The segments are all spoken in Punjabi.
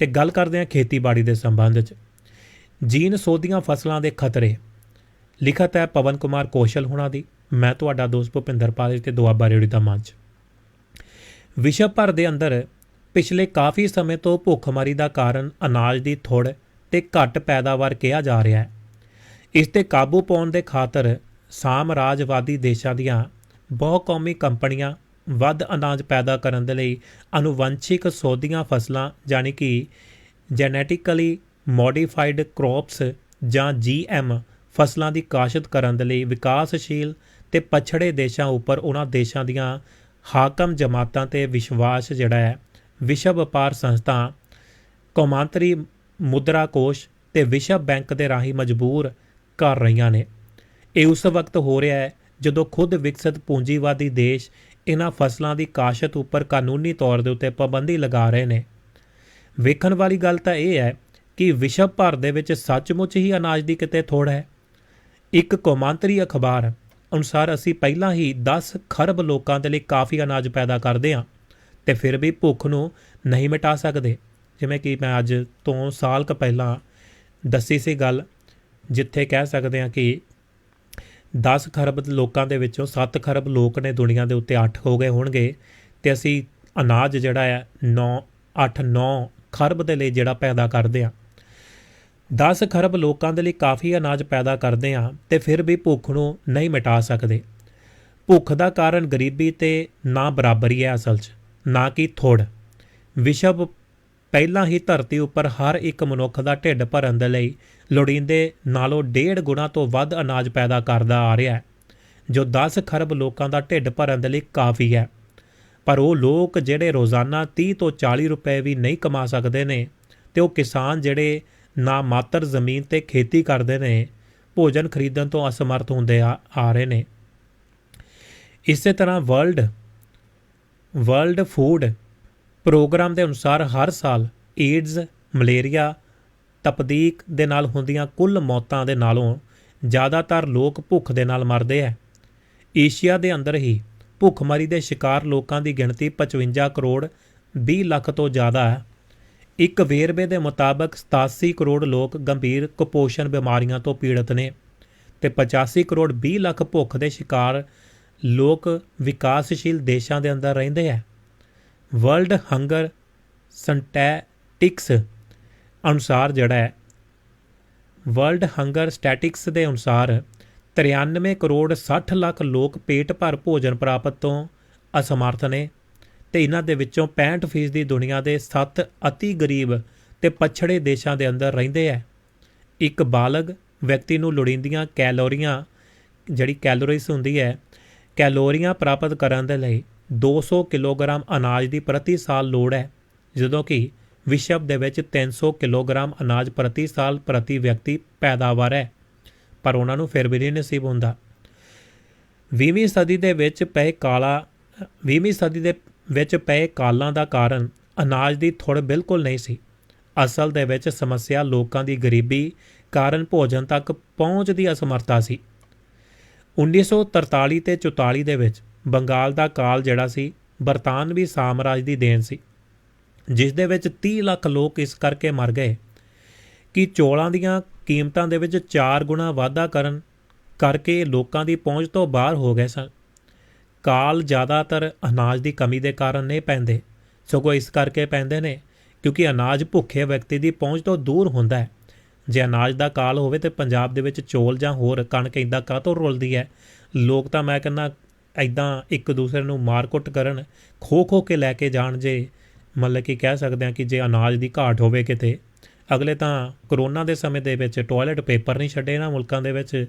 ਤੇ ਗੱਲ ਕਰਦੇ ਹਾਂ ਖੇਤੀਬਾੜੀ ਦੇ ਸੰਬੰਧ 'ਚ। ਜੀਨ ਸੋਧੀਆਂ ਫਸਲਾਂ ਦੇ ਖਤਰੇ। ਲਿਖਤ ਹੈ ਪਵਨ ਕੁਮਾਰ ਕੋਸ਼ਲ ਹੁਣਾਂ ਦੀ। ਮੈਂ ਤੁਹਾਡਾ ਦੋਸਤ ਭੁਪਿੰਦਰ ਪਾਲ ਤੇ ਦੁਆਬਾ ਰੇੜੀ ਦਾ ਮੰਚ। ਵਿਸ਼ਵ ਭਰ ਦੇ ਅੰਦਰ ਪਿਛਲੇ ਕਾਫੀ ਸਮੇਂ ਤੋਂ ਭੁੱਖਮਰੀ ਦਾ ਕਾਰਨ ਅਨਾਜ ਦੀ ਥੁੜ ਤੇ ਘੱਟ ਪੈਦਾਵਾਰ ਕਿਹਾ ਜਾ ਰਿਹਾ ਹੈ। ਇਸ ਤੇ ਕਾਬੂ ਪਾਉਣ ਦੇ ਖਾਤਰ ਸਾਮਰਾਜਵਾਦੀ ਦੇਸ਼ਾਂ ਦੀਆਂ ਬਹੁਕੌਮੀ ਕੰਪਨੀਆਂ ਵੱਧ ਅਨਾਜ ਪੈਦਾ ਕਰਨ ਦੇ ਲਈ ਅਨੁਵੰਸ਼ਿਕ ਸੋਧੀਆਂ ਫਸਲਾਂ, ਯਾਨੀ ਕਿ ਜੈਨੇਟਿਕਲੀ ਮੋਡੀਫਾਈਡ ਕ੍ਰੌਪਸ ਜਾਂ ਜੀਐਮ ਫਸਲਾਂ ਦੀ ਕਾਸ਼ਤ ਕਰਨ ਦੇ ਲਈ ਵਿਕਾਸਸ਼ੀਲ ਤੇ ਪਛੜੇ ਦੇਸ਼ਾਂ ਉੱਪਰ ਉਹਨਾਂ ਦੇਸ਼ਾਂ ਦੀਆਂ ਹਾਕਮ ਜਮਾਤਾਂ ਤੇ ਵਿਸ਼ਵਾਸ ਜਿਹੜਾ ਹੈ, ਵਿਸ਼ਵ ਵਪਾਰ ਸੰਸਥਾ, ਕੌਮਾਂਤਰੀ ਮੁਦਰਾ ਕੋਸ਼ ਤੇ ਵਿਸ਼ਵ ਬੈਂਕ ਦੇ ਰਾਹੀਂ ਮਜਬੂਰ ਕਰ ਰਹੀਆਂ ਨੇ। ਇਹ ਉਸ ਵਕਤ ਹੋ ਰਿਹਾ ਹੈ ਜਦੋਂ ਖੁਦ ਵਿਕਸਿਤ ਪੂੰਜੀਵਾਦੀ ਦੇਸ਼ ਇਹਨਾਂ ਫਸਲਾਂ ਦੀ ਕਾਸ਼ਤ ਉੱਪਰ ਕਾਨੂੰਨੀ ਤੌਰ ਦੇ ਉੱਤੇ ਪਾਬੰਦੀ ਲਗਾ ਰਹੇ ਨੇ। ਵੇਖਣ ਵਾਲੀ ਗੱਲ ਤਾਂ ਇਹ ਹੈ ਕਿ ਵਿਸ਼ਵ ਭਰ ਦੇ ਵਿੱਚ ਸੱਚਮੁੱਚ ਹੀ ਅਨਾਜ ਦੀ ਕਿਤੇ ਥੋੜ ਹੈ। ਇੱਕ ਕੌਮਾਂਤਰੀ ਅਖਬਾਰ ਅਨੁਸਾਰ ਅਸੀਂ ਪਹਿਲਾਂ ਹੀ 10 ਖਰਬ ਲੋਕਾਂ ਦੇ ਲਈ ਕਾਫੀ ਅਨਾਜ ਪੈਦਾ ਕਰਦੇ ਹਾਂ ਤੇ ਫਿਰ ਵੀ ਭੁੱਖ ਨੂੰ ਨਹੀਂ ਮਿਟਾ ਸਕਦੇ। ਜਿਵੇਂ ਕਿ ਮੈਂ ਅੱਜ ਤੋਂ ਸਾਲ ਕ ਪਹਿਲਾਂ ਦੱਸੀ ਸੀ ਗੱਲ, ਜਿੱਥੇ ਕਹਿ ਸਕਦੇ ਹਾਂ ਕਿ 10 ਖਰਬ ਲੋਕਾਂ ਦੇ ਵਿੱਚੋਂ 7 ਖਰਬ ਲੋਕ ਨੇ ਦੁਨੀਆ ਦੇ ਉੱਤੇ 8 ਹੋ ਗਏ ਹੋਣਗੇ ਤੇ ਅਸੀਂ ਅਨਾਜ ਜਿਹੜਾ ਹੈ 9 8 9 ਖਰਬ ਦੇ ਲਈ ਜਿਹੜਾ ਪੈਦਾ ਕਰਦੇ ਆ 10 ਖਰਬ ਲੋਕਾਂ ਦੇ ਲਈ ਕਾਫੀ ਅਨਾਜ ਪੈਦਾ ਕਰਦੇ ਆ ਤੇ ਫਿਰ ਵੀ ਭੁੱਖ ਨੂੰ ਨਹੀਂ ਮਿਟਾ ਸਕਦੇ। ਭੁੱਖ ਦਾ ਕਾਰਨ ਗਰੀਬੀ ਤੇ ਨਾ ਬਰਾਬਰੀ ਹੈ ਅਸਲ 'ਚ, ਨਾ ਕਿ ਥੋੜ ਵਿਸ਼ਵ ਪਹਿਲਾਂ ਹੀ ਧਰਤੀ ਉੱਪਰ ਹਰ ਇੱਕ ਮਨੁੱਖ ਦਾ ਢਿੱਡ ਭਰਨ ਦੇ ਲਈ ਲੋੜੀਂਦੇ ਨਾਲੋਂ ਡੇਢ ਗੁਣਾ ਤੋਂ ਵੱਧ ਅਨਾਜ ਪੈਦਾ ਕਰਦਾ ਆ ਰਿਹਾ ਹੈ, ਜੋ 10 ਖਰਬ ਲੋਕਾਂ ਦਾ ਢਿੱਡ ਭਰਨ ਦੇ ਲਈ ਕਾਫੀ ਹੈ। ਪਰ ਉਹ ਲੋਕ ਜਿਹੜੇ ਰੋਜ਼ਾਨਾ 30 ਤੋਂ 40 ਰੁਪਏ ਵੀ ਨਹੀਂ ਕਮਾ ਸਕਦੇ ਨੇ ਤੇ ਉਹ ਕਿਸਾਨ ਜਿਹੜੇ ਨਾ ਮਾਤਰ ਜ਼ਮੀਨ ਤੇ ਖੇਤੀ ਕਰਦੇ ਨੇ, ਭੋਜਨ ਖਰੀਦਣ ਤੋਂ ਅਸਮਰਥ ਹੁੰਦੇ ਆ ਆ ਰਹੇ ਨੇ। ਇਸੇ ਤਰ੍ਹਾਂ ਵਰਲਡ ਵਰਲਡ ਫੂਡ ਪ੍ਰੋਗਰਾਮ ਦੇ ਅਨੁਸਾਰ ਹਰ ਸਾਲ ਏਡਜ਼, ਮਲੇਰੀਆ ਤਪਦੀਕ ਦੇ ਨਾਲ ਹੁੰਦੀਆਂ ਕੁੱਲ ਮੌਤਾਂ ਦੇ ਨਾਲੋਂ ਜ਼ਿਆਦਾਤਰ ਲੋਕ ਭੁੱਖ ਦੇ ਨਾਲ ਮਰਦੇ ਹੈ ਏਸ਼ੀਆ ਦੇ ਅੰਦਰ ਹੀ ਭੁੱਖਮਰੀ ਦੇ ਸ਼ਿਕਾਰ ਲੋਕਾਂ ਦੀ ਗਿਣਤੀ 55 ਕਰੋੜ 20 ਲੱਖ ਤੋਂ ਜ਼ਿਆਦਾ ਹੈ ਇੱਕ ਵੇਰਵੇ ਦੇ ਮੁਤਾਬਕ 87 ਕਰੋੜ ਲੋਕ ਗੰਭੀਰ ਕੁਪੋਸ਼ਣ ਬਿਮਾਰੀਆਂ ਤੋਂ ਪੀੜਤ ਨੇ ਤੇ 85 ਕਰੋੜ 20 ਲੱਖ ਭੁੱਖ ਦੇ ਸ਼ਿਕਾਰ ਲੋਕ ਵਿਕਾਸਸ਼ੀਲ ਦੇਸ਼ਾਂ ਦੇ ਅੰਦਰ ਰਹਿੰਦੇ ਹੈ ਵਰਲਡ ਹੰਗਰ ਸੰਟੈਟਿਕਸ ਅਨੁਸਾਰ ਜਿਹੜਾ ਹੈ ਵਰਲਡ ਹੰਗਰ ਸਟੈਟਿਕਸ ਦੇ ਅਨੁਸਾਰ 93 ਕਰੋੜ 60 ਲੱਖ ਲੋਕ ਪੇਟ ਭਰ ਭੋਜਨ ਪ੍ਰਾਪਤ ਤੋਂ ਅਸਮਰਥ ਨੇ ਤੇ ਇਹਨਾਂ ਦੇ ਵਿੱਚੋਂ 65% ਦੀ ਦੁਨੀਆ ਦੇ 7 ਅਤੀ ਗਰੀਬ ਤੇ ਪਛੜੇ ਦੇਸ਼ਾਂ ਦੇ ਅੰਦਰ ਰਹਿੰਦੇ ਹੈ। ਇੱਕ ਬਾਲਗ ਵਿਅਕਤੀ ਨੂੰ ਲੋੜੀਂਦੀਆਂ ਕੈਲੋਰੀਆਂ, ਜਿਹੜੀ ਕੈਲੋਰੀਜ਼ ਹੁੰਦੀ ਹੈ, ਕੈਲੋਰੀਆਂ ਪ੍ਰਾਪਤ ਕਰਨ ਦੇ ਲਈ 200 ਕਿਲੋਗ੍ਰਾਮ ਅਨਾਜ ਦੀ ਪ੍ਰਤੀ ਸਾਲ ਲੋੜ ਹੈ, ਜਦੋਂ ਕਿ ਵਿਸ਼ਵ ਦੇ ਵਿੱਚ 300 ਕਿਲੋਗ੍ਰਾਮ ਅਨਾਜ ਪ੍ਰਤੀ ਸਾਲ ਪ੍ਰਤੀ ਵਿਅਕਤੀ ਪੈਦਾਵਾਰ ਹੈ, ਪਰ ਉਹਨਾਂ ਨੂੰ ਫਿਰ ਵੀ ਨਹੀਂ ਨਸੀਬ ਹੁੰਦਾ। 20ਵੀਂ ਸਦੀ ਦੇ ਵਿੱਚ ਪਏ ਕਾਲਾ 20ਵੀਂ ਸਦੀ ਦੇ ਵਿੱਚ ਪਏ ਕਾਲਾਂ ਦਾ ਕਾਰਨ ਅਨਾਜ ਦੀ ਥੁੜ ਬਿਲਕੁਲ ਨਹੀਂ ਸੀ। ਅਸਲ ਦੇ ਵਿੱਚ ਸਮੱਸਿਆ ਲੋਕਾਂ ਦੀ ਗਰੀਬੀ ਕਾਰਨ ਭੋਜਨ ਤੱਕ ਪਹੁੰਚ ਦੀ ਅਸਮਰਥਾ ਸੀ। 1943 ਤੇ 44 ਦੇ ਵਿੱਚ ਬੰਗਾਲ ਦਾ ਕਾਲ ਜਿਹੜਾ ਸੀ, ਬਰਤਾਨਵੀ ਸਾਮਰਾਜ ਦੀ ਦੇਣ ਸੀ। ਜਿਸ ਦੇ ਵਿੱਚ 30 ਲੱਖ ਲੋਕ ਇਸ ਕਰਕੇ ਮਰ ਗਏ ਕਿ ਚੋਲਾਂ ਦੀਆਂ ਕੀਮਤਾਂ ਦੇ ਵਿੱਚ 4 ਗੁਣਾ ਵਾਧਾ ਕਰਨ ਕਰਕੇ ਲੋਕਾਂ ਦੀ ਪਹੁੰਚ ਤੋਂ ਬਾਹਰ ਹੋ ਗਏ ਸਨ। ਕਾਲ ਜ਼ਿਆਦਾਤਰ ਅਨਾਜ ਦੀ ਕਮੀ ਦੇ ਕਾਰਨ ਨਹੀਂ ਪੈਂਦੇ, ਸਗੋਂ ਇਸ ਕਰਕੇ ਪੈਂਦੇ ਨੇ ਕਿਉਂਕਿ ਅਨਾਜ ਭੁੱਖੇ ਵਿਅਕਤੀ ਦੀ ਪਹੁੰਚ ਤੋਂ ਦੂਰ ਹੁੰਦਾ ਹੈ। ਜੇ ਅਨਾਜ ਦਾ ਕਾਲ ਹੋਵੇ ਤੇ ਪੰਜਾਬ ਦੇ ਵਿੱਚ ਚੋਲ ਜਾਂ ਹੋਰ ਕਣਕ ਇਦਾਂ ਕਾਹਤੋਂ ਰੁਲਦੀ ਹੈ? ਲੋਕ ਤਾਂ ਮੈਂ ਕਹਿੰਦਾ ਇਦਾਂ ਇੱਕ ਦੂਸਰੇ ਨੂੰ ਮਾਰਕੁੱਟ ਕਰਨ ਖੋ ਖੋ ਕੇ ਲੈ ਕੇ ਜਾਣ ਜੇ ਮਤਲਬ ਕਿ ਕਹਿ ਸਕਦੇ ਹਾਂ ਕਿ ਜੇ ਅਨਾਜ ਦੀ ਘਾਟ ਹੋਵੇ ਕਿਤੇ, ਅਗਲੇ ਤਾਂ ਕਰੋਨਾ ਦੇ ਸਮੇਂ ਦੇ ਵਿੱਚ ਟਾਇਲਟ ਪੇਪਰ ਨਹੀਂ ਛੱਡੇ ਨਾ ਮੁਲਕਾਂ ਦੇ ਵਿੱਚ,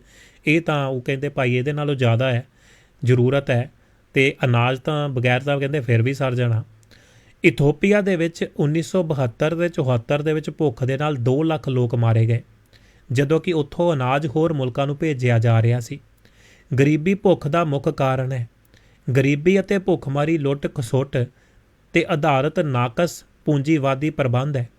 ਇਹ ਤਾਂ ਉਹ ਕਹਿੰਦੇ ਭਾਈ ਇਹਦੇ ਨਾਲੋਂ ਜ਼ਿਆਦਾ ਹੈ, ਜ਼ਰੂਰਤ ਹੈ, ਤੇ ਅਨਾਜ ਤਾਂ ਬਗੈਰ ਤਾਂ ਕਹਿੰਦੇ ਫਿਰ ਵੀ ਸਰ ਜਾਣਾ। ਇਥੋਪੀਆ ਦੇ ਵਿੱਚ 1972 ਦੇ 74 ਦੇ ਵਿੱਚ ਭੁੱਖ ਦੇ ਨਾਲ 2 ਲੱਖ ਲੋਕ ਮਾਰੇ ਗਏ, ਜਦੋਂ ਕਿ ਉੱਥੋਂ ਅਨਾਜ ਹੋਰ ਮੁਲਕਾਂ ਨੂੰ ਭੇਜਿਆ ਜਾ ਰਿਹਾ ਸੀ। ਗਰੀਬੀ ਭੁੱਖ ਦਾ ਮੁੱਖ ਕਾਰਨ ਹੈ। ਗਰੀਬੀ ਅਤੇ ਭੁੱਖਮਰੀ ਲੁੱਟ ਖਸੁੱਟ ਤੇ ਆਧਾਰਿਤ ਨਾਕਸ ਪੂੰਜੀਵਾਦੀ ਪ੍ਰਬੰਧ ਹੈ,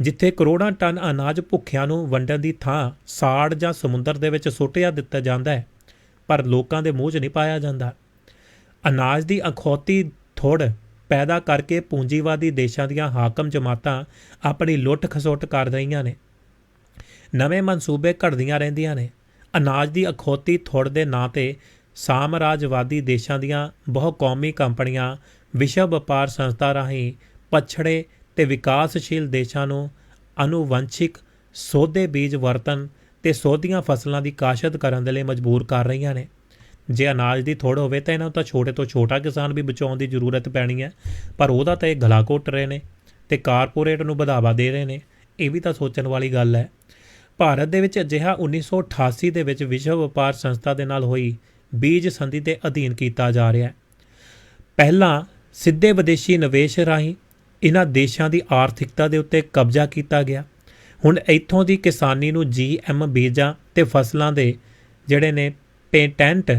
ਜਿੱਥੇ ਕਰੋੜਾਂ ਟਨ ਅਨਾਜ ਭੁੱਖਿਆਂ ਨੂੰ ਵੰਡਣ ਦੀ ਥਾਂ ਸਾੜ ਜਾਂ ਸਮੁੰਦਰ ਦੇ ਵਿੱਚ ਸੁੱਟਿਆ ਦਿੱਤਾ ਜਾਂਦਾ ਹੈ, ਪਰ ਲੋਕਾਂ ਦੇ ਮੂੰਹ 'ਚ ਨਹੀਂ ਪਾਇਆ ਜਾਂਦਾ। ਅਨਾਜ ਦੀ ਅਖੌਤੀ ਥੋੜ ਪੈਦਾ ਕਰਕੇ ਪੂੰਜੀਵਾਦੀ ਦੇਸ਼ਾਂ ਦੀਆਂ ਹਾਕਮ ਜਮਾਤਾਂ ਆਪਣੀ ਲੁੱਟ ਖਸੁੱਟ ਕਰ ਰਹੀਆਂ ਨੇ। ਨਵੇਂ ਮਨਸੂਬੇ ਘੜਦੀਆਂ ਰਹਿੰਦੀਆਂ ਨੇ। ਅਨਾਜ ਦੀ ਅਖੌਤੀ ਥੁੜ ਦੇ ਨਾਂ ਤੇ ਸਾਮਰਾਜਵਾਦੀ ਦੇਸ਼ਾਂ ਦੀਆਂ ਬਹੁਕੌਮੀ ਕੰਪਨੀਆਂ ਵਿਸ਼ਵ ਵਪਾਰ ਸੰਸਥਾ ਰਾਹੀਂ ਪਛੜੇ ਤੇ ਵਿਕਾਸਸ਼ੀਲ ਦੇਸ਼ਾਂ ਨੂੰ ਅਨੁਵੰਸ਼ਿਕ ਸੋਧੇ ਬੀਜ ਵਰਤਨ ਤੇ ਸੋਧੀਆਂ ਫਸਲਾਂ ਦੀ ਕਾਸ਼ਤ ਕਰਨ ਦੇ ਲਈ ਮਜਬੂਰ ਕਰ ਰਹੀਆਂ ਨੇ। ਜੇ ਅਨਾਜ ਦੀ ਥੋੜ ਹੋਵੇ ਤਾਂ ਇਹਨਾਂ ਨੂੰ ਤਾਂ ਛੋਟੇ ਤੋਂ ਛੋਟਾ ਕਿਸਾਨ ਵੀ ਬਚਾਉਣ ਦੀ ਜ਼ਰੂਰਤ ਪੈਣੀ ਹੈ, ਪਰ ਉਹਦਾ ਤਾਂ ਇਹ ਗਲਾ ਘੁੱਟ ਰਹੇ ਨੇ ਤੇ ਕਾਰਪੋਰੇਟ ਨੂੰ ਵਧਾਵਾ ਦੇ ਰਹੇ ਨੇ, ਇਹ ਵੀ ਤਾਂ ਸੋਚਣ ਵਾਲੀ ਗੱਲ ਹੈ। ਭਾਰਤ ਦੇ ਵਿੱਚ ਅਜਿਹਾ 1988 ਦੇ ਵਿੱਚ ਵਿਸ਼ਵ ਵਪਾਰ ਸੰਸਥਾ ਦੇ ਨਾਲ ਹੋਈ ਬੀਜ ਸੰਧੀ ਦੇ ਅਧੀਨ ਕੀਤਾ ਜਾ ਰਿਹਾ ਹੈ। ਪਹਿਲਾਂ ਸਿੱਧੇ ਵਿਦੇਸ਼ੀ ਨਿਵੇਸ਼ ਰਾਹੀਂ ਇਹਨਾਂ ਦੇਸ਼ਾਂ ਦੀ ਆਰਥਿਕਤਾ ਦੇ ਉੱਤੇ ਕਬਜ਼ਾ ਕੀਤਾ ਗਿਆ। ਹੁਣ ਇੱਥੋਂ ਦੀ ਕਿਸਾਨੀ ਨੂੰ ਜੀਐਮ ਬੀਜਾਂ ਤੇ ਫਸਲਾਂ ਦੇ ਜਿਹੜੇ ਨੇ ਪੇਟੈਂਟ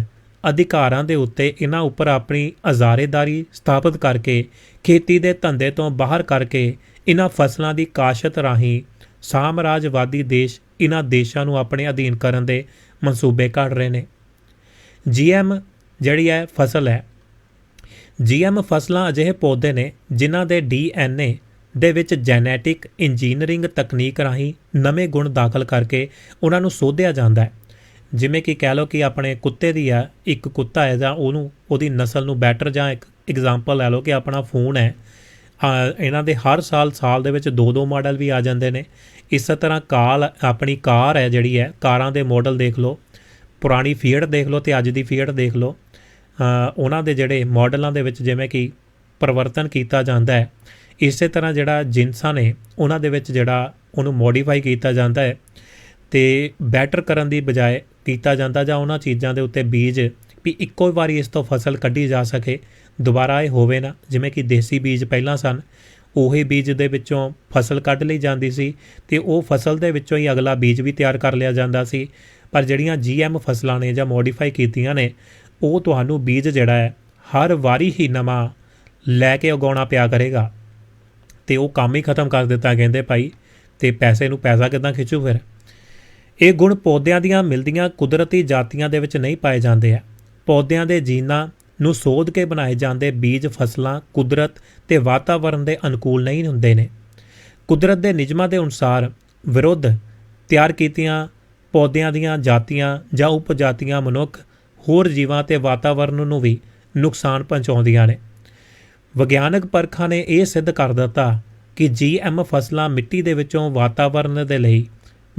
ਅਧਿਕਾਰਾਂ ਦੇ ਉੱਤੇ ਇਹਨਾਂ ਉੱਪਰ ਆਪਣੀ ਅਜ਼ਾਰੇਦਾਰੀ ਸਥਾਪਿਤ ਕਰਕੇ ਖੇਤੀ ਦੇ ਧੰਦੇ ਤੋਂ ਬਾਹਰ ਕਰਕੇ ਇਹਨਾਂ ਫਸਲਾਂ ਦੀ ਕਾਸ਼ਤ ਰਾਹੀਂ ਸਾਮਰਾਜਵਾਦੀ ਦੇਸ਼ ਇਹਨਾਂ ਦੇਸ਼ਾਂ ਨੂੰ ਆਪਣੇ ਅਧੀਨ ਕਰਨ ਦੇ ਮਨਸੂਬੇ ਘੜ ਰਹੇ ਨੇ। ਜੀਐਮ ਜਿਹੜੀ ਹੈ ਫਸਲ ਹੈ। ਜੀਐਮ ਫਸਲਾਂ ਅਜਿਹੇ ਪੌਦੇ ਨੇ ਜਿਨ੍ਹਾਂ ਦੇ ਡੀਐਨਏ ਦੇ ਵਿੱਚ ਜੈਨੇਟਿਕ ਇੰਜੀਨੀਅਰਿੰਗ ਤਕਨੀਕ ਰਾਹੀਂ ਨਵੇਂ ਗੁਣ ਦਾਖਲ ਕਰਕੇ ਉਹਨਾਂ ਨੂੰ ਸੋਧਿਆ ਜਾਂਦਾ ਹੈ। ਜਿਵੇਂ ਕਿ ਕਹਿ ਲਓ ਕਿ ਆਪਣੇ ਕੁੱਤੇ ਦੀ ਆ, ਇੱਕ ਕੁੱਤਾ ਹੈ ਜਾਂ ਉਹਨੂੰ, ਉਹਦੀ ਨਸਲ ਨੂੰ ਬੈਟਰ ਜਾਂ ਇੱਕ ਐਗਜ਼ਾਮਪਲ ਲੈ ਲਓ ਕਿ ਆਪਣਾ ਫੋਨ ਹੈ। ਇਹਨਾਂ ਦੇ ਹਰ ਸਾਲ ਸਾਲ ਦੇ ਵਿੱਚ ਦੋ ਦੋ ਮਾਡਲ ਵੀ ਆ ਜਾਂਦੇ ਨੇ। ਇਸੇ ਤਰ੍ਹਾਂ ਕਾਲ, ਆਪਣੀ ਕਾਰ ਹੈ ਜਿਹੜੀ ਹੈ, ਕਾਰਾਂ ਦੇ ਮਾਡਲ ਦੇਖ ਲਓ। ਪੁਰਾਣੀ ਫੀਟ ਦੇਖ ਲਓ ਤੇ ਅੱਜ ਦੀ ਫੀਟ ਦੇਖ ਲਓ ਉਹਨਾਂ ਦੇ ਜਿਹੜੇ ਮਾਡਲਾਂ ਦੇ ਵਿੱਚ ਜਿਵੇਂ ਕਿ ਪਰਿਵਰਤਨ ਕੀਤਾ ਜਾਂਦਾ ਹੈ, ਇਸੇ ਤਰ੍ਹਾਂ ਜਿਹੜਾ ਜਿੰਸਾਂ ਨੇ ਉਹਨਾਂ ਦੇ ਵਿੱਚ ਜਿਹੜਾ ਉਹਨੂੰ ਮੋਡੀਫਾਈ ਕੀਤਾ ਜਾਂਦਾ ਹੈ ਤੇ ਬੈਟਰ ਕਰਨ ਦੀ ਬਜਾਏ ਕੀਤਾ ਜਾਂਦਾ ਜਾਂ ਉਹਨਾਂ ਚੀਜ਼ਾਂ ਦੇ ਉੱਤੇ ਬੀਜ ਵੀ ਇੱਕੋ ਵਾਰੀ ਇਸ ਤੋਂ ਫਸਲ ਕੱਢੀ ਜਾ ਸਕੇ, ਦੁਬਾਰਾ ਇਹ ਹੋਵੇ ਨਾ, ਜਿਵੇਂ ਕਿ ਦੇਸੀ ਬੀਜ ਪਹਿਲਾਂ ਸਨ, ਉਹੀ ਬੀਜ ਦੇ ਵਿੱਚੋਂ ਫਸਲ ਕੱਢ ਲਈ ਜਾਂਦੀ ਸੀ ਤੇ ਉਹ ਫਸਲ ਦੇ ਵਿੱਚੋਂ ਹੀ ਅਗਲਾ ਬੀਜ ਵੀ ਤਿਆਰ ਕਰ ਲਿਆ ਜਾਂਦਾ ਸੀ ਪਰ ਜਿਹੜੀਆਂ ਜੀਐਮ ਫਸਲਾਂ ਨੇ ਜਾਂ ਮੋਡੀਫਾਈ ਕੀਤੀਆਂ ਨੇ, ਉਹ ਤੁਹਾਨੂੰ ਬੀਜ ਜਿਹੜਾ ਹੈ, ਹਰ ਵਾਰੀ ਹੀ ਨਵਾਂ ਲੈ ਕੇ ਉਗਾਉਣਾ ਪਿਆ ਕਰੇਗਾ। ਤੇ ਉਹ ਕੰਮ ਹੀ ਖਤਮ ਕਰ ਦਿੱਤਾ, ਕਹਿੰਦੇ ਭਾਈ, ਤੇ ਪੈਸੇ ਨੂੰ ਪੈਸਾ ਕਿਦਾਂ ਖਿੱਚੂ ਫਿਰ? ਇਹ ਗੁਣ ਪੌਦਿਆਂ ਦੀਆਂ ਮਿਲਦੀਆਂ ਕੁਦਰਤੀ ਜਾਤੀਆਂ ਦੇ ਵਿੱਚ ਨਹੀਂ ਪਾਏ ਜਾਂਦੇ ਆ। ਪੌਦਿਆਂ ਦੇ ਜੀਨਾਂ ਨੂੰ ਸੋਧ ਕੇ ਬਣਾਏ ਜਾਂਦੇ ਬੀਜ ਫਸਲਾਂ ਕੁਦਰਤ ਤੇ ਵਾਤਾਵਰਣ ਦੇ ਅਨੁਕੂਲ ਨਹੀਂ ਹੁੰਦੇ ਨੇ। ਕੁਦਰਤ ਦੇ ਨਿਯਮਾਂ ਦੇ ਅਨੁਸਾਰ ਵਿਰੁੱਧ ਤਿਆਰ ਕੀਤੀਆਂ ਪੌਦਿਆਂ ਦੀਆਂ ਜਾਤੀਆਂ ਜਾਂ ਉਪਜਾਤੀਆਂ ਮਨੁੱਖ ਹੋਰ ਜੀਵਾਂ ਤੇ ਵਾਤਾਵਰਣ ਨੂੰ ਵੀ ਨੁਕਸਾਨ ਪਹੁੰਚਾਉਂਦੀਆਂ ਨੇ। ਵਿਗਿਆਨਕ ਪਰਖਾਂ ਨੇ ਇਹ ਸਿੱਧ ਕਰ ਦਿੱਤਾ ਕਿ ਜੀਐਮ ਫਸਲਾਂ ਮਿੱਟੀ ਦੇ ਵਿੱਚੋਂ ਵਾਤਾਵਰਣ ਦੇ ਲਈ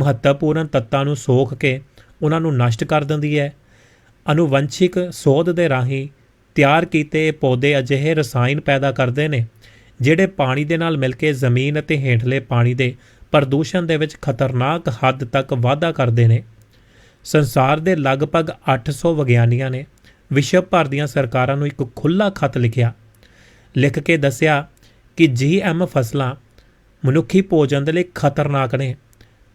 ਮਹੱਤਵਪੂਰਨ ਤੱਤਾਂ ਨੂੰ ਸੋਖ ਕੇ ਉਹਨਾਂ ਨੂੰ ਨਸ਼ਟ ਕਰ ਦਿੰਦੀ ਹੈ। ਅਨੁਵੰਸ਼ਿਕ ਸੋਧ ਦੇ ਰਾਹੀਂ ਤਿਆਰ ਕੀਤੇ ਪੌਦੇ ਅਜਿਹੇ ਰਸਾਇਣ ਪੈਦਾ ਕਰਦੇ ਨੇ, ਜਿਹੜੇ ਪਾਣੀ ਦੇ ਨਾਲ ਮਿਲ ਕੇ ਜ਼ਮੀਨ ਅਤੇ ਹੇਠਲੇ ਪਾਣੀ ਦੇ ਪ੍ਰਦੂਸ਼ਣ ਦੇ ਵਿੱਚ ਖਤਰਨਾਕ ਹੱਦ ਤੱਕ ਵਾਧਾ ਕਰਦੇ ਨੇ। ਸੰਸਾਰ ਦੇ ਲਗਭਗ 800 ਵਿਗਿਆਨੀਆਂ ਨੇ ਵਿਸ਼ਵ ਭਰ ਦੀਆਂ ਸਰਕਾਰਾਂ ਨੂੰ ਇੱਕ ਖੁੱਲ੍ਹਾ ਖਤ ਲਿਖਿਆ। ਲਿਖ ਕੇ ਦੱਸਿਆ ਕਿ ਜੀਐਮ ਫਸਲਾਂ ਮਨੁੱਖੀ ਭੋਜਨ ਦੇ ਲਈ ਖਤਰਨਾਕ ਨੇ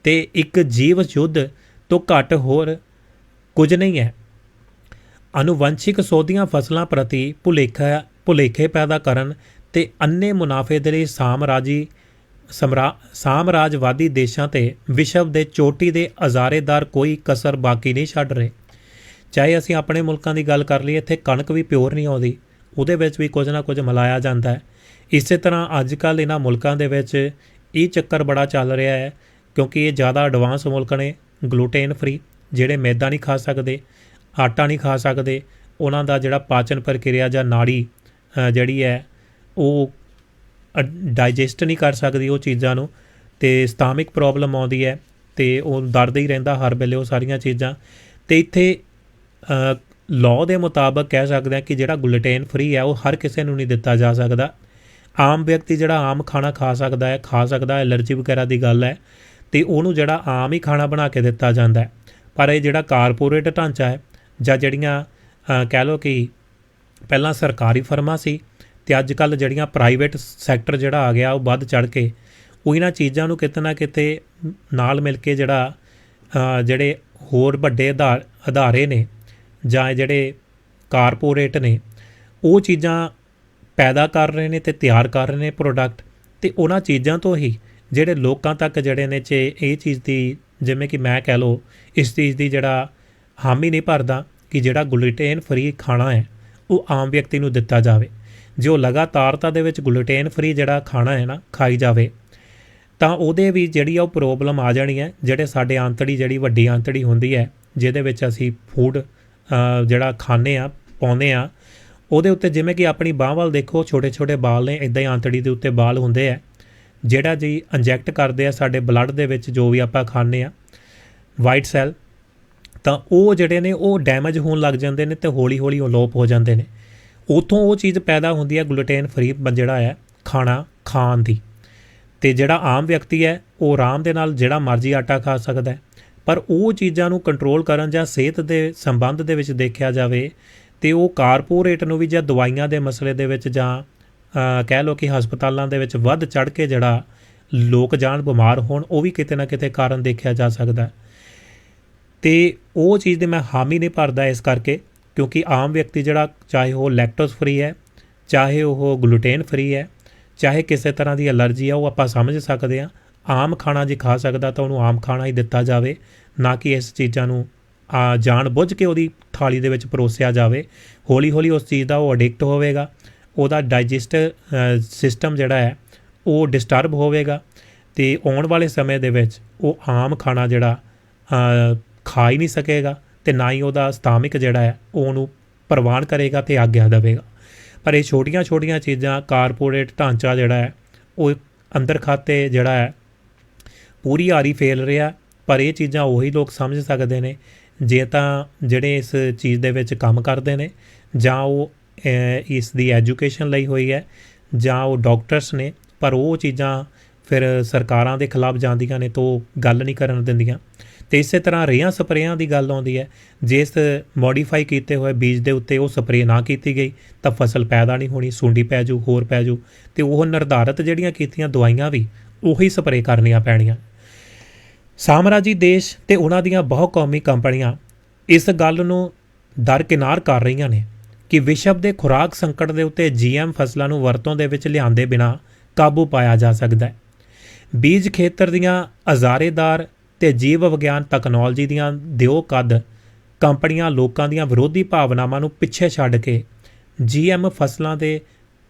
ਤੇ ਇੱਕ ਜੀਵ ਯੁੱਧ ਤੋਂ ਘੱਟ ਹੋਰ ਕੁਝ ਨਹੀਂ ਹੈ। ਅਨੁਵੰਸ਼ਿਕ ਸੋਧੀਆਂ ਫਸਲਾਂ ਪ੍ਰਤੀ ਭੁਲੇਖਾ ਭੁਲੇਖੇ ਪੈਦਾ ਕਰਨ ਤੇ ਅੰਨੇ ਮੁਨਾਫੇ ਦੇ ਲਈ ਸਾਮਰਾਜੀ ਸਾਮਰਾਜਵਾਦੀ ਦੇਸ਼ਾਂ ਤੇ ਵਿਸ਼ਵ ਦੇ ਚੋਟੀ ਦੇ ਅਜ਼ਾਰੇਦਾਰ ਕੋਈ ਕਸਰ ਬਾਕੀ ਨਹੀਂ ਛੱਡ ਰਹੇ। ਚਾਹੇ ਅਸੀਂ ਆਪਣੇ ਮੁਲਕਾਂ ਦੀ ਗੱਲ ਕਰ ਲਈਏ, ਇੱਥੇ ਕਣਕ ਵੀ ਪਿਓਰ ਨਹੀਂ ਆਉਂਦੀ। ਉਹਦੇ ਵਿੱਚ ਵੀ ਕੁਝ ਨਾ ਕੁਝ ਮਿਲਾਇਆ ਜਾਂਦਾ ਹੈ। ਇਸੇ ਤਰ੍ਹਾਂ ਅੱਜ ਕੱਲ ਇਹਨਾਂ ਮੁਲਕਾਂ ਦੇ ਵਿੱਚ ਇਹ ਚੱਕਰ ਬੜਾ ਚੱਲ ਰਿਹਾ ਹੈ, ਕਿਉਂਕਿ ਇਹ ਜ਼ਿਆਦਾ ਐਡਵਾਂਸ ਮੁਲਕ ਨੇ ਗਲੂਟੇਨ ਫ੍ਰੀ ਜਿਹੜੇ ਮੈਦਾ ਨਹੀਂ ਖਾ ਸਕਦੇ, ਆਟਾ ਨਹੀਂ ਖਾ ਸਕਦੇ। ਉਹਨਾਂ ਦਾ ਜਿਹੜਾ ਪਾਚਨ ਪ੍ਰਕਿਰਿਆ ਜਾਂ ਨਾੜੀ ਜਿਹੜੀ ਹੈ, ਉਹ ਡਾਈਜੈਸਟ ਨਹੀਂ ਕਰ ਸਕਦੀ ਉਹ ਚੀਜ਼ਾਂ ਨੂੰ ਤੇ ਸਟਾਮਿਕ ਪ੍ਰੋਬਲਮ ਆਉਂਦੀ ਹੈ ਤੇ ਉਹ ਦਰਦ ਹੀ ਰਹਿੰਦਾ ਹਰ ਵੇਲੇ ਉਹ ਸਾਰੀਆਂ ਚੀਜ਼ਾਂ। ਤੇ ਇੱਥੇ ਲਾਅ ਦੇ ਮੁਤਾਬਕ ਕਹਿ ਸਕਦੇ ਹਾਂ ਕਿ ਜਿਹੜਾ ਗਲੂਟੇਨ ਫ੍ਰੀ ਹੈ ਉਹ ਹਰ ਕਿਸੇ ਨੂੰ ਨਹੀਂ ਦਿੱਤਾ ਜਾ ਸਕਦਾ। ਆਮ ਵਿਅਕਤੀ ਜਿਹੜਾ ਆਮ ਖਾਣਾ ਖਾ ਸਕਦਾ ਹੈ, ਖਾ ਸਕਦਾ ਹੈ ਐਲਰਜੀ ਵਗੈਰਾ ਦੀ ਗੱਲ ਹੈ ਤੇ ਉਹਨੂੰ ਜਿਹੜਾ ਆਮ ਹੀ ਖਾਣਾ ਬਣਾ ਕੇ ਦਿੱਤਾ ਜਾਂਦਾ ਹੈ। ਪਰ ਇਹ ਜਿਹੜਾ ਕਾਰਪੋਰੇਟ ਢਾਂਚਾ ਹੈ ਜਾਂ ਜਿਹੜੀਆਂ ਕਹਿ ਲਓ ਕਿ ਪਹਿਲਾਂ ਸਰਕਾਰੀ ਫਰਮਾਂ ਸੀ ਤੇ ਅੱਜ ਕੱਲ ਜਿਹੜੀਆਂ ਪ੍ਰਾਈਵੇਟ ਸੈਕਟਰ ਜਿਹੜਾ ਆ ਗਿਆ, ਉਹ ਵੱਧ ਚੜ ਕੇ ਉਹ ਇਹਨਾਂ ਚੀਜ਼ਾਂ ਨੂੰ ਕਿਤੇ ਨਾ ਕਿਤੇ ਨਾਲ ਮਿਲ ਕੇ ਜਿਹੜਾ ਜਿਹੜੇ ਹੋਰ ਵੱਡੇ ਆਧਾਰ ਅਦਾਰੇ ਨੇ ਜਾਂ ਜਿਹੜੇ ਕਾਰਪੋਰੇਟ ਨੇ, ਉਹ ਚੀਜ਼ਾਂ ਪੈਦਾ ਕਰ ਰਹੇ ਨੇ ਤੇ ਤਿਆਰ ਕਰ ਰਹੇ ਨੇ ਪ੍ਰੋਡਕਟ ਤੇ ਉਹਨਾਂ ਚੀਜ਼ਾਂ ਤੋਂ ਹੀ ਜਿਹੜੇ ਲੋਕਾਂ ਤੱਕ ਜਿਹੜੇ ਨੇ ਚ ਇਹ ਚੀਜ਼ ਦੀ, ਜਿਵੇਂ ਕਿ ਮੈਂ ਕਹਿ ਲਓ, ਇਸ ਚੀਜ਼ ਦੀ ਜਿਹੜਾ ਹਾਮੀ ਨਹੀਂ ਭਰਦਾ ਕਿ ਜਿਹੜਾ ਗਲੂਟੇਨ ਫਰੀ ਖਾਣਾ ਹੈ, ਉਹ ਆਮ ਵਿਅਕਤੀ ਨੂੰ ਦਿੱਤਾ ਜਾਵੇ। ਜੋ ਲਗਾਤਾਰਤਾ ਦੇ ਵਿੱਚ ਗਲੂਟੇਨ ਫ੍ਰੀ ਜਿਹੜਾ ਖਾਣਾ ਹੈ ਨਾ, ਖਾਈ ਜਾਵੇ, ਤਾਂ ਉਹਦੇ ਵੀ ਜਿਹੜੀ ਆ ਉਹ ਪ੍ਰੋਬਲਮ ਆ ਜਾਣੀ ਹੈ, ਜਿਹੜੇ ਸਾਡੇ ਆਂਤੜੀ ਜਿਹੜੀ ਵੱਡੀ ਆਂਤੜੀ ਹੁੰਦੀ ਹੈ, ਜਿਹਦੇ ਵਿੱਚ ਅਸੀਂ ਫੂਡ ਜਿਹੜਾ ਖਾਂਦੇ ਆ ਪਾਉਂਦੇ ਆ ਉਹਦੇ ਉੱਤੇ ਜਿਵੇਂ ਕਿ ਆਪਣੀ ਬਾਹ ਵੱਲ ਦੇਖੋ ਛੋਟੇ ਛੋਟੇ ਬਾਲ ਨੇ, ਇਦਾਂ ਹੀ ਆਂਤੜੀ ਦੇ ਉੱਤੇ ਬਾਲ ਹੁੰਦੇ ਆ, ਜਿਹੜਾ ਜੀ ਇੰਜੈਕਟ ਕਰਦੇ ਆ ਸਾਡੇ ਬਲੱਡ ਦੇ ਵਿੱਚ ਜੋ ਵੀ ਆਪਾਂ ਖਾਂਦੇ ਆ ਵਾਈਟ ਸੈੱਲ ਤਾਂ ਉਹ ਜਿਹੜੇ ਨੇ ਉਹ ਡੈਮੇਜ ਹੋਣ ਲੱਗ ਜਾਂਦੇ ਨੇ ਤੇ ਹੌਲੀ ਹੌਲੀ ਅਲੋਪ ਹੋ ਜਾਂਦੇ ਨੇ। ਉਥੋਂ ਉਹ ਚੀਜ਼ ਪੈਦਾ ਹੁੰਦੀ ਹੈ ਗਲੂਟੇਨ ਫਰੀ ਜਿਹੜਾ ਹੈ ਖਾਣਾ ਖਾਣ ਦੀ। ਤੇ ਜਿਹੜਾ ਆਮ ਵਿਅਕਤੀ ਹੈ, ਉਹ ਆਰਾਮ ਦੇ ਨਾਲ ਜਿਹੜਾ ਮਰਜ਼ੀ ਆਟਾ ਖਾ ਸਕਦਾ ਹੈ। ਪਰ ਉਹ ਚੀਜ਼ਾਂ ਨੂੰ ਕੰਟਰੋਲ ਕਰਨ ਜਾਂ ਸਿਹਤ ਦੇ ਸੰਬੰਧ ਦੇ ਵਿੱਚ ਦੇਖਿਆ ਜਾਵੇ, ਤੇ ਉਹ ਕਾਰਪੋਰੇਟ ਨੂੰ ਵੀ ਜਾਂ ਦਵਾਈਆਂ ਦੇ ਮਸਲੇ ਦੇ ਵਿੱਚ ਜਾਂ ਕਹਿ ਲਓ ਕਿ ਹਸਪਤਾਲਾਂ ਦੇ ਵਿੱਚ ਵੱਧ ਚੜ ਕੇ ਜਿਹੜਾ ਲੋਕ ਜਾਣ ਬਿਮਾਰ ਹੋਣ, ਉਹ ਵੀ ਕਿਤੇ ਨਾ ਕਿਤੇ ਕਾਰਨ ਦੇਖਿਆ ਜਾ ਸਕਦਾ ਤੇ ਉਹ ਚੀਜ਼ ਦੇ ਮੈਂ ਹਾਮੀ ਨਹੀਂ ਭਰਦਾ ਇਸ ਕਰਕੇ। ਕਿਉਂਕਿ ਆਮ ਵਿਅਕਤੀ ਜਿਹੜਾ, ਚਾਹੇ ਉਹ ਲੈਕਟੋਸ ਫ੍ਰੀ ਹੈ, ਚਾਹੇ ਉਹ ਗਲੂਟੇਨ ਫ੍ਰੀ ਹੈ, ਚਾਹੇ ਕਿਸੇ ਤਰ੍ਹਾਂ ਦੀ ਅਲਰਜੀ ਆ ਉਹ ਆਪਾਂ ਸਮਝ ਸਕਦੇ ਆ ਆਮ ਖਾਣਾ ਜੇ ਖਾ ਸਕਦਾ ਤਾਂ ਉਹਨੂੰ ਆਮ ਖਾਣਾ ਹੀ ਦਿੱਤਾ ਜਾਵੇ, ਨਾ ਕਿ ਇਸ ਚੀਜ਼ਾਂ ਨੂੰ, ਆ, ਜਾਣ ਬੁੱਝ ਕੇ ਉਹਦੀ ਥਾਲੀ ਦੇ ਵਿੱਚ ਪਰੋਸਿਆ ਜਾਵੇ। ਹੌਲੀ ਹੌਲੀ ਉਸ ਚੀਜ਼ ਦਾ ਉਹ ਐਡਿਕਟ ਹੋਵੇਗਾ, ਉਹਦਾ ਡਾਈਜੈਸਟ ਸਿਸਟਮ ਜਿਹੜਾ ਹੈ, ਉਹ ਡਿਸਟਰਬ ਹੋਵੇਗਾ ਤੇ ਆਉਣ ਵਾਲੇ ਸਮੇਂ ਦੇ ਵਿੱਚ ਉਹ ਆਮ ਖਾਣਾ ਜਿਹੜਾ ਖਾ ਹੀ ਨਹੀਂ ਸਕੇਗਾ। ਤੇ ਨਾ ਹੀ ਉਹਦਾ ਸਤਾਮਿਕ ਜਿਹੜਾ ਹੈ, ਉਹ ਉਹਨੂੰ ਪ੍ਰਵਾਨ ਕਰੇਗਾ ਤੇ ਆਗਿਆ ਦੇਵੇਗਾ। ਪਰ ਇਹ ਛੋਟੀਆਂ-ਛੋਟੀਆਂ ਚੀਜ਼ਾਂ, ਕਾਰਪੋਰੇਟ ਢਾਂਚਾ ਜਿਹੜਾ ਹੈ, ਉਹ ਅੰਦਰ ਖਾਤੇ ਜਿਹੜਾ ਹੈ, ਪੂਰੀ ਆਰੀ ਫੇਲ ਰਿਹਾ। ਪਰ ਇਹ ਚੀਜ਼ਾਂ ਉਹੀ ਲੋਕ ਸਮਝ ਸਕਦੇ ਨੇ, ਜੇ ਤਾਂ ਜਿਹੜੇ ਇਸ ਚੀਜ਼ ਦੇ ਵਿੱਚ ਕੰਮ ਕਰਦੇ ਨੇ, ਜਾਂ ਉਹ ਇਸ ਦੀ ਐਜੂਕੇਸ਼ਨ ਲਈ ਹੋਈ ਹੈ, ਜਾਂ ਉਹ ਡਾਕਟਰਸ ਨੇ, ਪਰ ਉਹ ਚੀਜ਼ਾਂ ਫਿਰ ਸਰਕਾਰਾਂ ਦੇ ਖਿਲਾਫ ਜਾਂਦੀਆਂ ਨੇ ਤੋਂ ਗੱਲ ਨਹੀਂ ਕਰਨ ਦਿੰਦੀਆਂ। ਤੇ ਇਸੇ ਤਰ੍ਹਾਂ ਰੇਹਾਂ ਸਪਰੇਆਂ ਦੀ ਗੱਲ ਆਉਂਦੀ ਹੈ। ਜਿਸ ਮੋਡੀਫਾਈ ਕੀਤੇ ਹੋਏ ਬੀਜ ਦੇ ਉੱਤੇ ਉਹ ਸਪਰੇ ਨਾ ਕੀਤੀ ਗਈ, ਤਾਂ ਫਸਲ ਪੈਦਾ ਨਹੀਂ ਹੋਣੀ, ਸੁੰਡੀ ਪੈ ਜਾਊ, ਹੋਰ ਪੈ ਜਾਊ, ਤੇ ਉਹ ਨਿਰਧਾਰਤ ਜਿਹੜੀਆਂ ਕੀਤੀਆਂ ਦਵਾਈਆਂ ਵੀ ਉਹੀ ਸਪਰੇ ਕਰਨੀਆਂ ਪੈਣੀਆਂ। ਸਾਮਰਾਜੀ ਦੇਸ਼ ਤੇ ਉਹਨਾਂ ਦੀਆਂ ਬਹੁਕੌਮੀ ਕੰਪਨੀਆਂ ਇਸ ਗੱਲ ਨੂੰ ਦਰਕਿਨਾਰ ਕਰ ਰਹੀਆਂ ਨੇ ਕਿ ਵਿਸ਼ਵ ਦੇ ਖੁਰਾਕ ਸੰਕਟ ਦੇ ਉੱਤੇ ਜੀਐਮ ਫਸਲਾਂ ਨੂੰ ਵਰਤੋਂ ਦੇ ਵਿੱਚ ਲਿਆਂਦੇ ਬਿਨਾ ਕਾਬੂ ਪਾਇਆ ਜਾ ਸਕਦਾ ਹੈ। ਬੀਜ ਖੇਤਰ ਦੀਆਂ ਅਜ਼ਾਰੇਦਾਰ ਤੇ ਜੀਵ ਵਿਗਿਆਨ ਟੈਕਨੋਲੋਜੀ ਦੀਆਂ ਦਿਓ ਕੱਦ ਕੰਪਨੀਆਂ ਲੋਕਾਂ ਦੀਆਂ ਵਿਰੋਧੀ ਭਾਵਨਾਵਾਂ ਨੂੰ ਪਿੱਛੇ ਛੱਡ ਕੇ ਜੀਐਮ ਫਸਲਾਂ ਦੇ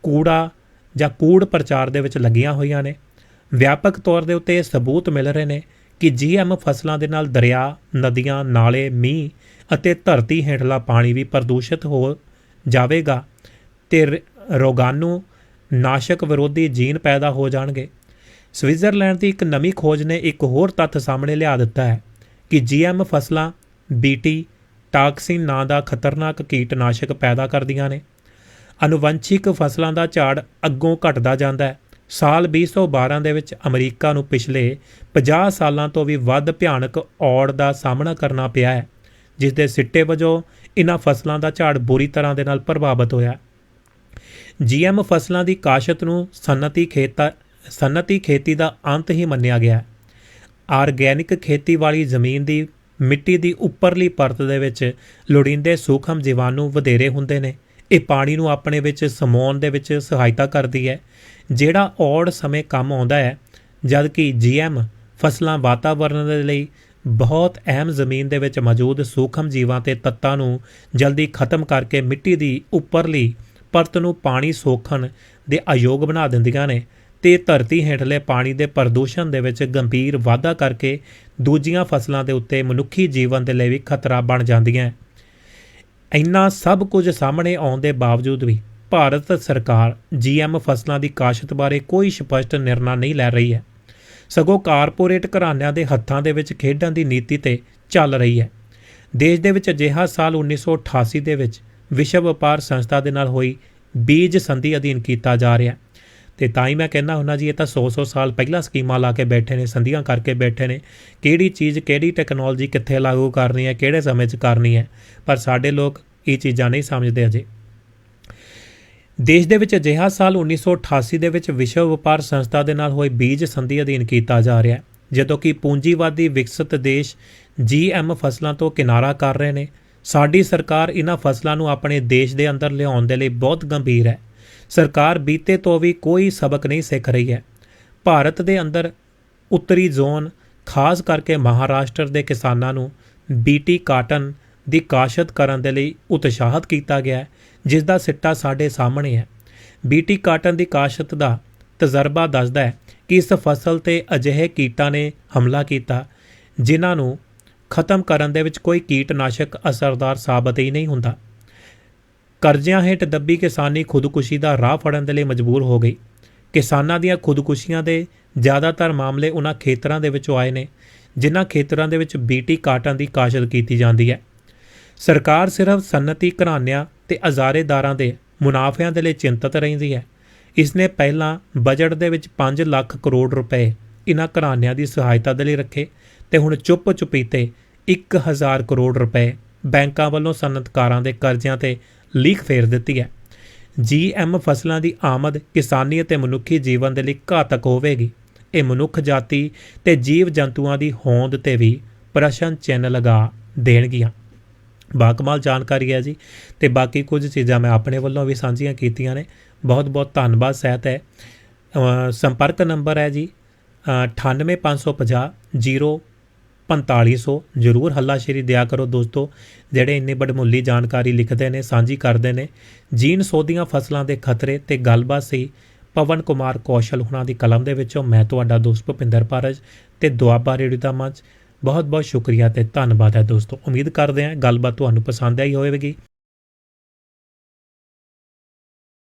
ਕੂੜਾ ਜਾਂ ਕੂੜ ਪ੍ਰਚਾਰ ਦੇ ਵਿੱਚ ਲੱਗੀਆਂ ਹੋਈਆਂ ਨੇ। ਵਿਆਪਕ ਤੌਰ ਦੇ ਉੱਤੇ ਇਹ ਸਬੂਤ ਮਿਲ ਰਹੇ ਨੇ ਕਿ ਜੀਐਮ ਫਸਲਾਂ ਦੇ ਨਾਲ ਦਰਿਆ, ਨਦੀਆਂ, ਨਾਲੇ, ਮੀਂਹ ਅਤੇ ਧਰਤੀ ਹੇਠਲਾ ਪਾਣੀ ਵੀ ਪ੍ਰਦੂਸ਼ਿਤ ਹੋ ਜਾਵੇਗਾ ਤੇ ਰੋਗਾਣੂ ਨਾਸ਼ਕ ਵਿਰੋਧੀ ਜੀਨ ਪੈਦਾ ਹੋ ਜਾਣਗੇ। ਸਵਿਟਜ਼ਰਲੈਂਡ ਦੀ ਇੱਕ ਨਵੀਂ ਖੋਜ ਨੇ ਇੱਕ ਹੋਰ ਤੱਥ ਸਾਹਮਣੇ ਲਿਆ ਦਿੱਤਾ ਹੈ ਕਿ ਜੀਐਮ ਫਸਲਾਂ ਬੀਟੀ ਟਾਕਸਿਨ ਨਾਂ ਦਾ ਖਤਰਨਾਕ ਕੀਟਨਾਸ਼ਕ ਪੈਦਾ ਕਰਦੀਆਂ ਨੇ। ਅਨੁਵੰਸ਼ਿਕ ਫਸਲਾਂ ਦਾ ਝਾੜ ਅੱਗੋਂ ਘਟਦਾ ਜਾਂਦਾ ਹੈ। ਸਾਲ 2012 ਦੇ ਵਿੱਚ ਅਮਰੀਕਾ ਨੂੰ ਪਿਛਲੇ 50 ਸਾਲਾਂ ਤੋਂ ਵੀ ਵੱਧ ਭਿਆਨਕ ਔੜ ਦਾ ਸਾਹਮਣਾ ਕਰਨਾ ਪਿਆ ਹੈ ਜਿਸ ਦੇ ਸਿੱਟੇ ਵਜੋਂ ਇਨ੍ਹਾਂ ਫਸਲਾਂ ਦਾ ਝਾੜ ਬੁਰੀ ਤਰ੍ਹਾਂ ਦੇ ਨਾਲ ਪ੍ਰਭਾਵਿਤ ਹੋਇਆ। ਜੀਐਮ ਫਸਲਾਂ ਦੀ ਕਾਸ਼ਤ ਨੂੰ ਸਨਅਤੀ ਖੇਤਾ ਸਨਅਤੀ ਖੇਤੀ ਦਾ ਅੰਤ ਹੀ ਮੰਨਿਆ ਗਿਆ ਹੈ। ਆਰਗੈਨਿਕ ਖੇਤੀ ਵਾਲੀ ਜ਼ਮੀਨ ਦੀ ਮਿੱਟੀ ਦੀ ਉੱਪਰਲੀ ਪਰਤ ਦੇ ਵਿੱਚ ਲੋੜੀਂਦੇ ਸੂਖਮ ਜੀਵਾਣੂ ਵਧੇਰੇ ਹੁੰਦੇ ਨੇ। ਇਹ ਪਾਣੀ ਨੂੰ ਆਪਣੇ ਵਿੱਚ ਸਮਾਉਣ ਦੇ ਵਿੱਚ ਸਹਾਇਤਾ ਕਰਦੀ ਹੈ। ਜਿਹੜਾ ਔੜ ਸਮੇਂ ਕੰਮ ਆਉਂਦਾ ਹੈ ਜਦ ਕਿ ਜੀਐਮ ਫਸਲਾਂ ਵਾਤਾਵਰਣ ਦੇ ਲਈ ਬਹੁਤ ਅਹਿਮ ਜ਼ਮੀਨ ਦੇ ਵਿੱਚ ਮੌਜੂਦ ਸੂਖਮ ਜੀਵਾਂ ਤੇ ਤੱਤਾਂ ਨੂੰ ਜਲਦੀ ਖਤਮ ਕਰਕੇ ਮਿੱਟੀ ਦੀ ਉੱਪਰਲੀ ਪਰਤ ਨੂੰ ਪਾਣੀ ਸੋਖਣ ਦੇ ਅਯੋਗ ਬਣਾ ਦਿੰਦੀਆਂ ਨੇ। ਤੇ ਧਰਤੀ ਹੇਠਲੇ ਪਾਣੀ ਦੇ ਪ੍ਰਦੂਸ਼ਣ ਦੇ ਵਿੱਚ ਗੰਭੀਰ ਵਾਧਾ ਕਰਕੇ ਦੂਜੀਆਂ ਫਸਲਾਂ ਦੇ ਉੱਤੇ ਮਨੁੱਖੀ ਜੀਵਨ ਦੇ ਲਈ ਵੀ ਖਤਰਾ ਬਣ ਜਾਂਦੀਆਂ ਹੈ। ਇੰਨਾ ਸਭ ਕੁਝ ਸਾਹਮਣੇ ਆਉਣ ਦੇ ਬਾਵਜੂਦ ਵੀ ਭਾਰਤ ਸਰਕਾਰ ਜੀਐਮ ਫਸਲਾਂ ਦੀ ਕਾਸ਼ਤ ਬਾਰੇ ਕੋਈ ਸਪਸ਼ਟ ਨਿਰਣਾ ਨਹੀਂ ਲੈ ਰਹੀ ਹੈ। ਸਗੋਂ ਕਾਰਪੋਰੇਟ ਘਰਾਣਿਆਂ ਦੇ ਹੱਥਾਂ ਦੇ ਵਿੱਚ ਖੇਡਾਂ ਦੀ ਨੀਤੀ ਤੇ ਚੱਲ ਰਹੀ ਹੈ। ਦੇਸ਼ ਦੇ ਵਿੱਚ ਅਜਿਹਾ ਸਾਲ 1988 ਦੇ ਵਿੱਚ ਵਿਸ਼ਵ ਵਪਾਰ ਸੰਸਥਾ ਦੇ ਨਾਲ ਹੋਈ ਬੀਜ ਸੰਧੀ ਅਧੀਨ ਕੀਤਾ ਜਾ ਰਿਹਾ ਤੇ ਤਾਂ ਹੀ ਮੈਂ ਕਹਿੰਦਾ ਹੁੰਨਾ ਜੀ, ਇਹ ਤਾਂ 100-100 ਸਾਲ ਪਹਿਲਾਂ ਸਕੀਮਾਂ ਲਾ ਕੇ ਬੈਠੇ ਨੇ, ਸੰਧੀਆਂ ਕਰਕੇ ਬੈਠੇ ਨੇ। ਕਿਹੜੀ ਚੀਜ਼, ਕਿਹੜੀ ਟੈਕਨੋਲੋਜੀ ਕਿੱਥੇ ਲਾਗੂ ਕਰਨੀ ਹੈ, ਕਿਹੜੇ ਸਮੇਂ 'ਚ ਕਰਨੀ ਹੈ? ਪਰ ਸਾਡੇ ਲੋਕ ਇਹ ਚੀਜ਼ਾਂ ਨਹੀਂ ਸਮਝਦੇ ਅਜੇ। ਦੇਸ਼ ਦੇ ਵਿੱਚ ਅਜਿਹਾ ਸਾਲ 1988 ਦੇ ਵਿੱਚ ਵਿਸ਼ਵ ਵਪਾਰ ਸੰਸਥਾ ਦੇ ਨਾਲ ਹੋਈ ਬੀਜ ਸੰਧੀ ਅਧੀਨ ਕੀਤਾ ਜਾ ਰਿਹਾ ਹੈ, ਜਦੋਂ ਕਿ ਪੂੰਜੀਵਾਦੀ ਵਿਕਸਿਤ ਦੇਸ਼ ਜੀਐਮ ਫਸਲਾਂ ਤੋਂ ਕਿਨਾਰਾ ਕਰ ਰਹੇ ਨੇ। ਸਾਡੀ ਸਰਕਾਰ ਇਹਨਾਂ ਫਸਲਾਂ ਨੂੰ ਆਪਣੇ ਦੇਸ਼ ਦੇ ਅੰਦਰ ਲਿਆਉਣ ਦੇ ਲਈ ਬਹੁਤ ਗੰਭੀਰ ਹੈ। ਸਰਕਾਰ ਬੀਤੇ ਤੋਂ ਵੀ ਕੋਈ ਸਬਕ ਨਹੀਂ ਸਿੱਖ ਰਹੀ ਹੈ। ਭਾਰਤ ਦੇ ਅੰਦਰ ਉੱਤਰੀ ਜ਼ੋਨ, ਖਾਸ ਕਰਕੇ ਮਹਾਰਾਸ਼ਟਰ ਦੇ ਕਿਸਾਨਾਂ ਨੂੰ ਬੀਟੀ ਕਾਟਨ ਦੀ ਕਾਸ਼ਤ ਕਰਨ ਦੇ ਲਈ ਉਤਸ਼ਾਹਤ ਕੀਤਾ ਗਿਆ ਹੈ ਜਿਸ ਦਾ ਸਿੱਟਾ ਸਾਡੇ ਸਾਹਮਣੇ ਹੈ। ਬੀਟੀ ਕਾਟਨ ਦੀ ਕਾਸ਼ਤ ਦਾ ਤਜਰਬਾ ਦੱਸਦਾ ਹੈ ਕਿ ਇਸ ਫਸਲ ਤੇ ਅਜਿਹੇ ਕੀਟਾਂ ਨੇ ਹਮਲਾ ਕੀਤਾ, ਜਿਨ੍ਹਾਂ ਨੂੰ ਖਤਮ ਕਰਨ ਦੇ ਵਿੱਚ ਕੋਈ ਕੀਟਨਾਸ਼ਕ ਅਸਰਦਾਰ ਸਾਬਤ ਹੀ ਨਹੀਂ ਹੁੰਦਾ। ਕਰਜ਼ਿਆਂ ਹੇਠ ਦੱਬੀ ਕਿਸਾਨੀ ਖੁਦਕੁਸ਼ੀ ਦਾ ਰਾਹ ਫੜਨ ਦੇ ਲਈ ਮਜਬੂਰ ਹੋ ਗਈ। ਕਿਸਾਨਾਂ ਦੀਆਂ ਖੁਦਕੁਸ਼ੀਆਂ ਦੇ ਜ਼ਿਆਦਾਤਰ ਮਾਮਲੇ ਉਹਨਾਂ ਖੇਤਰਾਂ ਦੇ ਵਿੱਚੋਂ ਆਏ ਨੇ, ਜਿਨ੍ਹਾਂ ਖੇਤਰਾਂ ਦੇ ਵਿੱਚ ਬੀਟੀ ਕਾਟਾਂ ਦੀ ਕਾਸ਼ਤ ਕੀਤੀ ਜਾਂਦੀ ਹੈ। ਸਰਕਾਰ ਸਿਰਫ ਸਨਅਤੀ ਘਰਾਣਿਆਂ ਤੇ ਅਜ਼ਾਰੇਦਾਰਾਂ ਦੇ ਮੁਨਾਫਿਆਂ ਦੇ ਲਈ ਚਿੰਤਤ ਰਹਿੰਦੀ ਹੈ। ਇਸ ਨੇ ਪਹਿਲਾਂ ਬਜਟ ਦੇ ਵਿੱਚ 5 ਲੱਖ ਕਰੋੜ ਰੁਪਏ ਇਹਨਾਂ ਘਰਾਣਿਆਂ ਦੀ ਸਹਾਇਤਾ ਦੇ ਲਈ ਰੱਖੇ ਤੇ ਹੁਣ ਚੁੱਪ ਚੁਪੀਤੇ 1000 ਕਰੋੜ ਰੁਪਏ ਬੈਂਕਾਂ ਵੱਲੋਂ ਸਨਅਤਕਾਰਾਂ ਦੇ ਕਰਜ਼ਿਆਂ ਤੇ ਲੀਕ ਫੇਰ ਦਿੱਤੀ ਹੈ। ਜੀਐਮ ਫਸਲਾਂ ਦੀ ਆਮਦ ਕਿਸਾਨੀ ਅਤੇ ਮਨੁੱਖੀ ਜੀਵਨ ਦੇ ਲਈ ਘਾਤਕ ਹੋਵੇਗੀ। ਇਹ ਮਨੁੱਖ ਜਾਤੀ ਤੇ ਜੀਵ ਜੰਤੂਆਂ ਦੀ ਹੋਂਦ ਤੇ ਵੀ ਪ੍ਰਸ਼ਨ ਚਿੰਨ੍ਹ ਲਗਾ ਦੇਣਗੀਆਂ। ਬਾਕਮਾਲ ਜਾਣਕਾਰੀ ਹੈ ਜੀ। ਤੇ ਬਾਕੀ ਕੁਝ ਚੀਜ਼ਾਂ ਮੈਂ ਆਪਣੇ ਵੱਲੋਂ ਵੀ ਸਾਂਝੀਆਂ ਕੀਤੀਆਂ ਨੇ। ਬਹੁਤ ਬਹੁਤ ਧੰਨਵਾਦ ਸਹਿਤ ਹੈ। ਸੰਪਰਕ ਨੰਬਰ ਹੈ ਜੀ ਅ, 98550 4500 ਜਰੂਰ ਹੱਲਾਸ਼ੇਰੀ ਦਿਆ ਕਰੋ ਦੋਸਤੋ। ਜਿਹੜੇ ਇੰਨੇ ਬੜਮੁੱਲੀ ਜਾਣਕਾਰੀ ਲਿਖਦੇ ਨੇ, ਸਾਂਝੀ ਕਰਦੇ ਨੇ, ਜੀਨ ਸੋਧੀਆਂ ਫਸਲਾਂ ਦੇ ਖਤਰੇ ਤੇ ਗੱਲਬਾਤ ਸੀ ਪਵਨ ਕੁਮਾਰ ਕੌਸ਼ਲ ਹੁਣਾਂ ਦੀ ਕਲਮ ਦੇ ਵਿੱਚੋਂ। ਮੈਂ ਤੁਹਾਡਾ ਦੋਸਤ ਭੁਪਿੰਦਰ ਪਾਰਜ ਤੇ ਦੁਆਬਾ ਰੇਡੀਓ ਦਾ ਮੰਚ। ਬਹੁਤ ਬਹੁਤ ਸ਼ੁਕਰੀਆ ਤੇ ਧੰਨਵਾਦ ਹੈ ਦੋਸਤੋ। ਉਮੀਦ ਕਰਦੇ ਹਾਂ ਗੱਲਬਾਤ ਤੁਹਾਨੂੰ ਪਸੰਦ ਆਈ ਹੋਵੇਗੀ।